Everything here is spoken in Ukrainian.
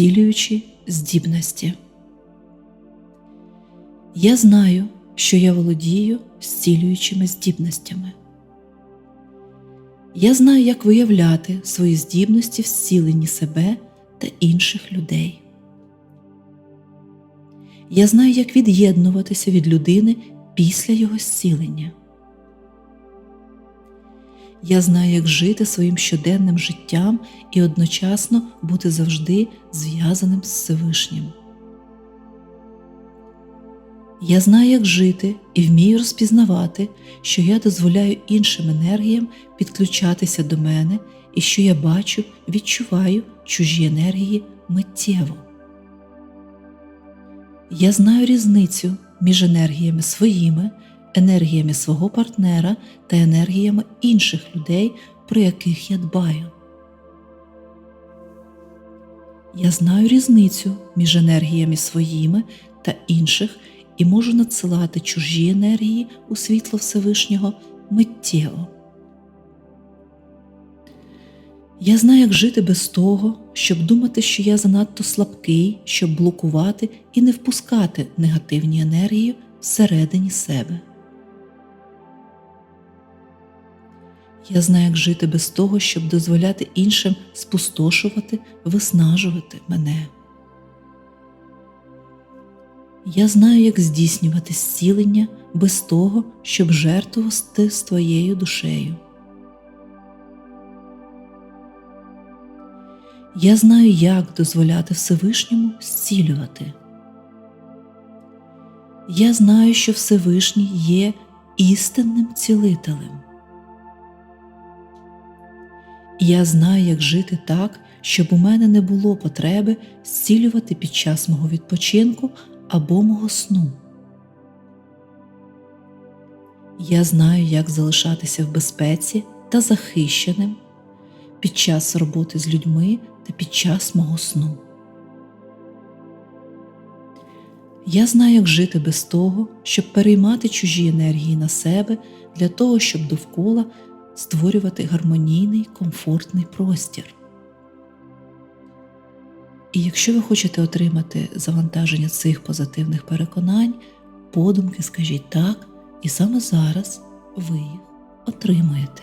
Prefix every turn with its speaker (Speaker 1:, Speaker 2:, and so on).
Speaker 1: зцілюючі здібності. Я знаю, що я володію зцілюючими здібностями. Я знаю, як виявляти свої здібності в зціленні себе та інших людей. Я знаю, як від'єднуватися від людини після його зцілення. Я знаю, як жити своїм щоденним життям і одночасно бути завжди зв'язаним з Всевишнім. Я знаю, як жити і вмію розпізнавати, що я дозволяю іншим енергіям підключатися до мене і що я бачу, відчуваю чужі енергії миттєво. Я знаю різницю між енергіями своїми, енергіями свого партнера та енергіями інших людей, про яких я дбаю. Я знаю різницю між енергіями своїми та інших і можу надсилати чужі енергії у світло Всевишнього миттєво. Я знаю, як жити без того, щоб думати, що я занадто слабкий, щоб блокувати і не впускати негативні енергії всередині себе. Я знаю, як жити без того, щоб дозволяти іншим спустошувати, виснажувати мене. Я знаю, як здійснювати зцілення без того, щоб жертвувати з твоєю душею. Я знаю, як дозволяти Всевишньому зцілювати. Я знаю, що Всевишній є істинним цілителем. Я знаю, як жити так, щоб у мене не було потреби зцілювати під час мого відпочинку або мого сну. Я знаю, як залишатися в безпеці та захищеним під час роботи з людьми та під час мого сну. Я знаю, як жити без того, щоб переймати чужі енергії на себе для того, щоб довкола створювати гармонійний, комфортний простір. І якщо ви хочете отримати завантаження цих позитивних переконань, подумки скажіть так, і саме зараз ви їх отримаєте.